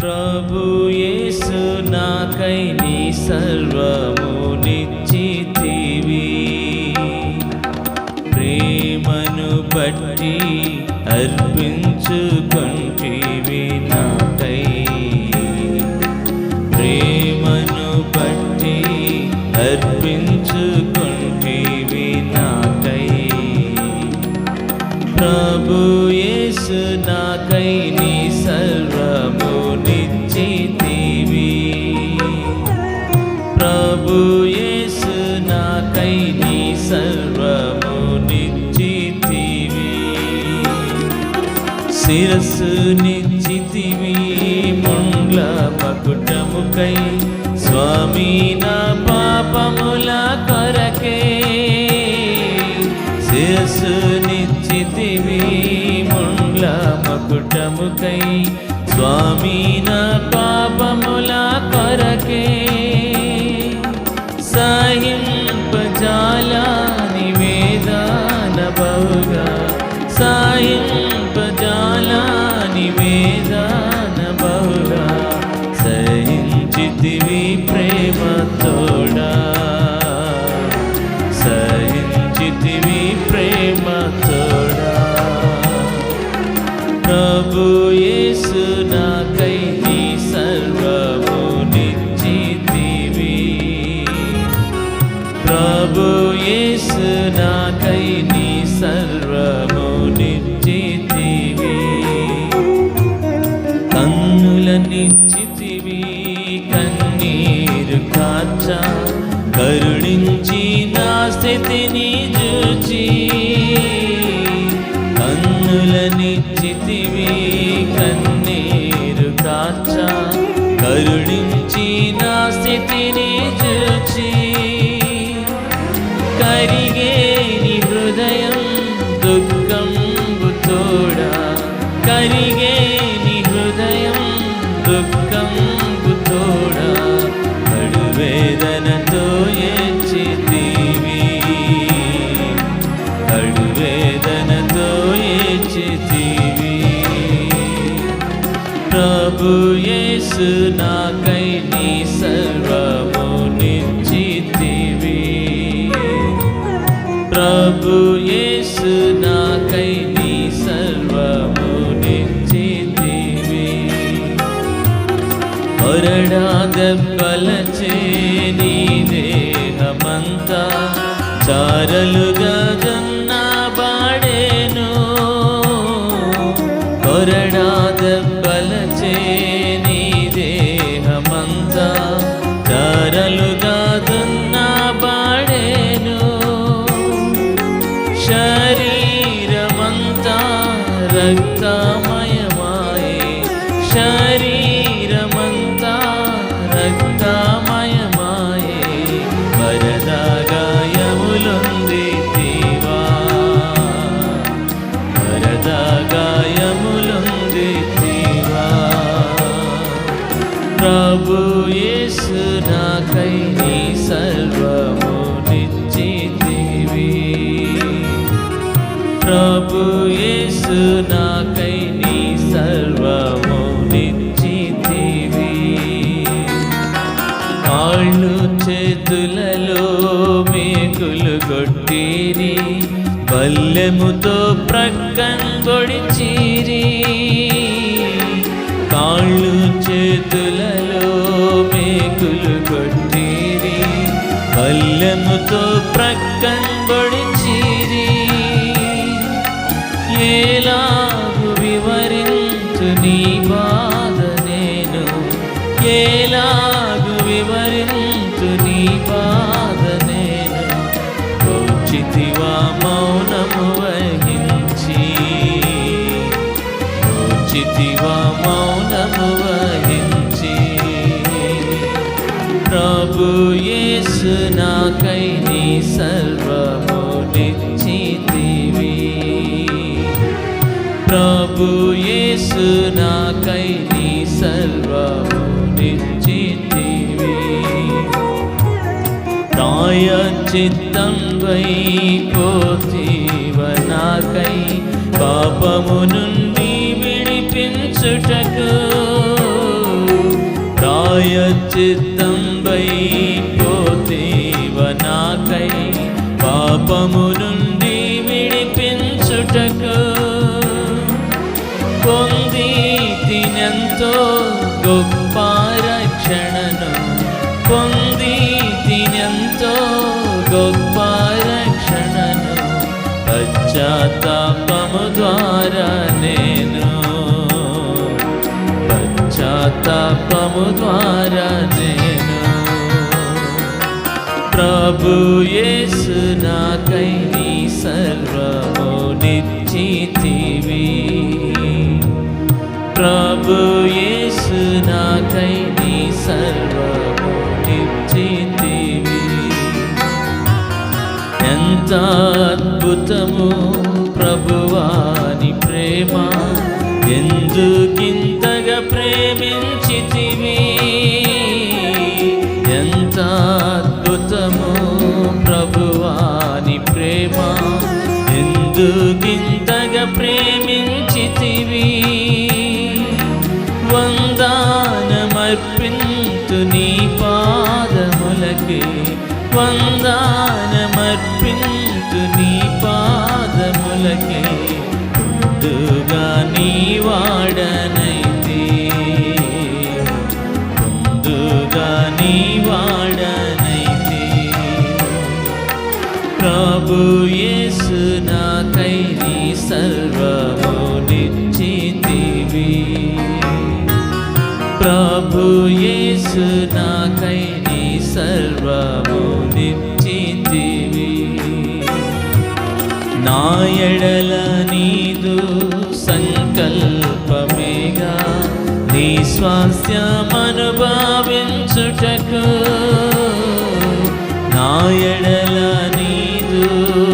ప్రభు యేసు నాకై నీ సర్వము నిశ్చితివి ప్రేమను బట్టి అర్పించుకుంటివి శిరస్సు నిశ్చితివి ముండ్ల పకుటముకై స్వామి నా పాపముల కొరకే. శిరస్సు నిశ్చితివి ముండ్ల పకుటముకై స్వామి నా పాపముల కొరకే. ప్రభు యేసు నాకై నీ సర్వము కరిగే నీ హృదయం దుఃఖంబు తోడా. కరిగే నీ హృదయం దుఃఖంబు తోడా. కడువేదనతో ఏచితివి కడువేదనతో ఏచితివి ప్రభు యేసు నాకై నీ సర్వ యేసు నాకై నీ సర్వము నిశ్చితివి కొరడా దెబ్బలచే నీ దేహమంతా చారలుగా బాడేను. కొరడా രക്തമയമായി. ശരീരം బల్లెముతో ప్రక్కన్ పొడిచిరి కాళ్ళు చేతులలో మేకులు కొట్టిరి. బల్లెముతో ప్రక్కన్ పొడిచిరి ఏలాగు వివరించు నీ బాధ నేను. ఏ యేసు నాకై నీ సర్వము నిశ్చితివి ప్రభు యేసు నాకై నీ సర్వము నిశ్చితివి ప్రాయ చిత్తం వై పోతీవ పాపము నుండి విడిపించుటకు. రాయ చిత్తంబై వై పాపము నుండి విడిపించుటకు పొంది తినెంతో గొప్ప రక్షణను పొంది తినెంతో గొప్ప రక్షణను పశ్చాత్తాపము ద్వారా నేను పశ్చాత్తాపము ద్వారా నేను ప్రభు యేసు నాకై నీ సర్వము నిశ్చితివి ప్రభు యేసు నాకై నీ సర్వము నిశ్చితివి ఎంత అద్భుతము ప్రభువాని ప్రేమ ఎందుకింతగా ప్రేమించితివి? ఎంత వందానమర్పింతు నీ పాదములకే. ముందుగా నీ వాడనైతే. ముందుగా నీ వాడనైతే. ప్రభు యేసు నాకై నీ సర్వము నిశ్చితివి. ప్రభు యేసు నాకై నీ సర్వము ఎడల నీదు సంకల్పమేగా. నీ స్వాస్థ్యమనుభవించుటకు నా ఎడల నీదు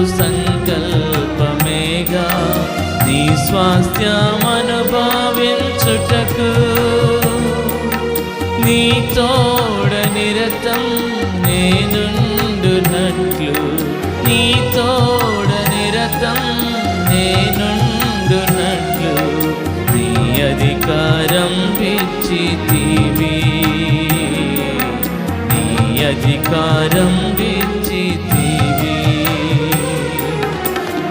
సంకల్పమేగా. నీ స్వాస్థ్యమనుభవించుటకు నీతో అధికారం పిచ్చితివి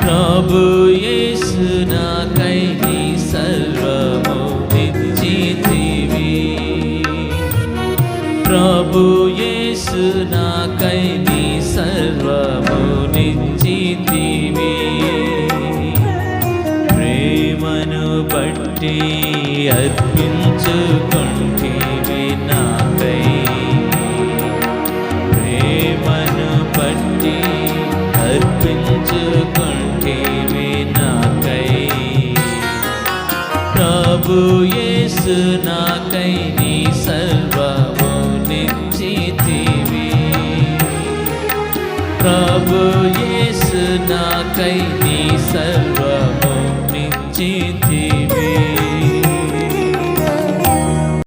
ప్రభు యేసు నాకై నీ సర్వము నిశ్చితివి ప్రభు యేసు నాకై నీ సర్వము నిశ్చితివి ప్రేమను బట్టి అర్పించుకుంటేవి నా అర్పించుకుంటేవి నాకై ప్రభు యేసు నాకై నీ సర్వము నిశ్చితివి ప్రభు యేసు నాకై